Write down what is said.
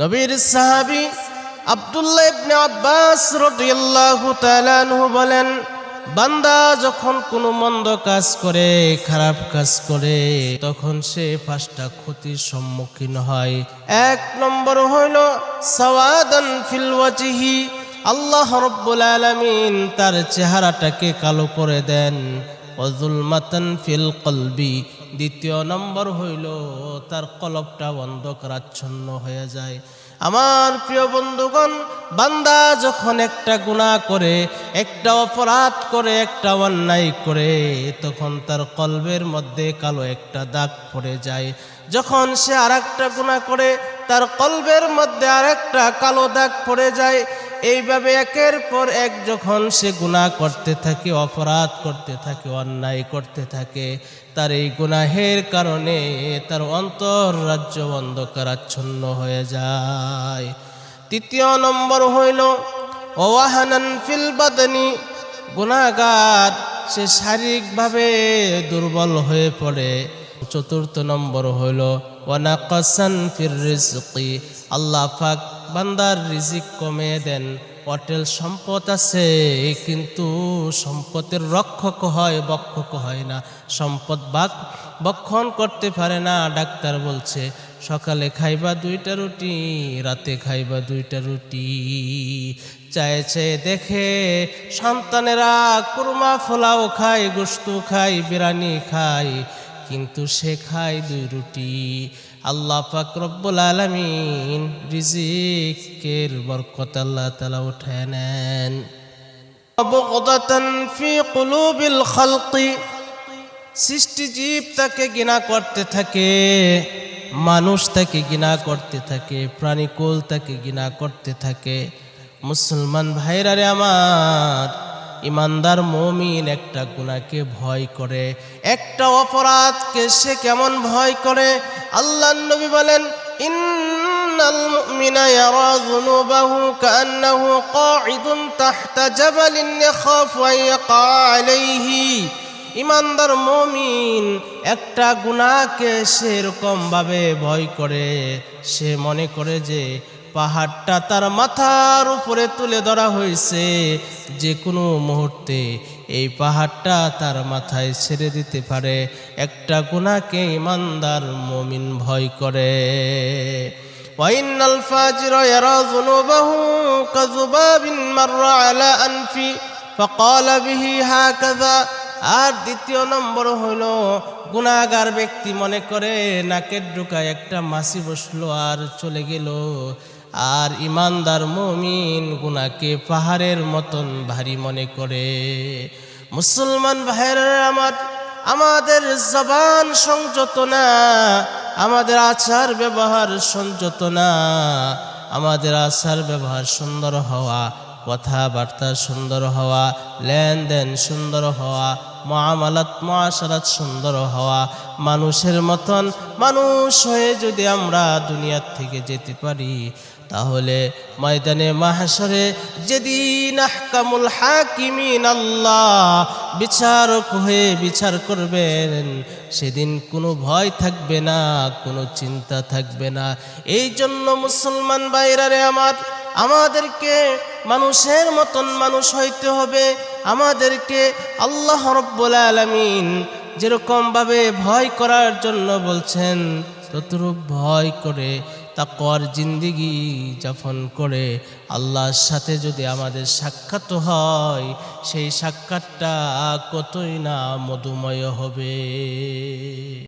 নবীর সাহাবী আব্দুল্লাহ ইবনে আব্বাস রাদিয়াল্লাহু তাআলা আনহু বলেন, বান্দা যখন কোনো মন্দ কাজ করে, খারাপ কাজ করে, তখন সে পাঁচটা ক্ষতির সম্মুখীন হয়। এক নম্বর হইল সাওয়াদান ফিল ওয়াজহি, আল্লাহ রব্বুল আলামিন তার চেহারাটাকে কালো করে দেন। অজুলমাতান ফিল কলবি দ্বিতীয় নম্বর হইল, তার কলবটা অন্ধকারাচ্ছন্ন হয়ে যায়। আমার প্রিয় বন্ধুগণ, বান্দা যখন একটা গুণা করে, একটা অপরাধ করে, একটা অন্যায় করে, তখন তার কলবের মধ্যে কালো একটা দাগ পড়ে যায়। যখন সে আর একটা গুণা করে তার কলবের মধ্যে আর একটা কালো দাগ পড়ে যায়। এইভাবে একের পর এক যখন সে গুনাহ করতে থাকে, অপরাধ করতে থাকে, অন্যায় করতে থাকে, তার এই গুনাহের কারণে তার অন্তর রাজ্য অন্ধকারাচ্ছন্ন হয়ে যায়। তৃতীয় নম্বর হইল, ওয়াহানান ফিল বাদনি। গুনাগার সে শারীরিকভাবে দুর্বল হয়ে পড়ে। চতুর্থ নম্বর হইল ওয়ানাকাসান ফির রিজকি। আল্লাহ বান্দার রিজিক কমে দেন। অটেল সম্পদ আছে, কিন্তু সম্পদের রক্ষক হয়, বক্ষক হয় না। সম্পদ বাক বক্ষণ করতে পারে না, ডাক্তার বলছে। সকালে খাইবা দুইটা রুটি, রাতে খাইবা দুইটা রুটি। চেয়ে দেখে সন্তানেরা কুরমা, ফোলাও খায় গোস্ত খায়, বিরানি খায়। কিন্তু সে খায় দুই রুটি। আল্লাহ পাক রব্বুল আলামিন রিজিকের বরকত আল্লাহ তালা উঠে নেন। বগদাতান ফি খালকি, সৃষ্টি তাকে করতে থাকে, মানুষ তাকে করতে থাকে, প্রাণীকুল তাকে ঘৃণা করতে থাকে। মুসলমান ভাইরারে আমার ইমানদার মমিন একটা গুণাকে ভয় করে, একটা অপরাধকে সে কেমন ভয় করে? আল্লাহ নবী বলেন, ইন্নাল মুমিনা ইমানদার মমিন একটা গুণাকে সেরকম ভাবে ভয় করে সে মনে করে যে পাহাড়টা তার মাথার উপরে তুলে ধরা হয়েছে যে কোনো মুহূর্তে এই পাহাড়টা তার মাথায় ছেড়ে দিতে পারে একটা গুণাকে ইমানদার মমিন ভয় করে وإن الفاجر يرى ذنوبه كذباب مر على أنفي فقال به هكذا আর দ্বিতীয় নম্বর হলো, গুণাগার ব্যক্তি মনে করে নাকের ঢুকায় একটা মাসি বসল আর চলে গেল। আর ইমানদার মমিন গুনাকে পাহাড়ের মতন ভারী মনে করে। মুসলমান ভাইয়ের, আমার, আমাদের জবান সংযত না, আমাদের আচার ব্যবহার সংযত না, আমাদের আচার ব্যবহার সুন্দর হওয়া কথাবার্তা সুন্দর হওয়া, লেনদেন সুন্দর হওয়া মহামালাত মহাসারাত সুন্দর হওয়া, মানুষের মতন মানুষ হয়ে যদি আমরা দুনিয়ার থেকে যেতে পারি, তাহলে ময়দানে মাহাসরে যেদিন আহকামুল হাকিমিন আল্লাহ বিচারক হয়ে বিচার করবেন, সেদিন কোনো ভয় থাকবে না, কোনো চিন্তা থাকবে না। এই জন্য মুসলমান বাইরারে আমার আমাদেরকে মানুষের মতন মানুষ হইতে হবে। আমাদেরকে আল্লাহ রব্বুল আলমিন যেরকমভাবে ভয় করার জন্য বলছেন, ততরূপ ভয় করে তাকওয়ার জিন্দিগি যাপন করে আল্লাহর সাথে যদি আমাদের সাক্ষাৎ হয়, সেই সাক্ষাৎটা কতই না মধুময় হবে।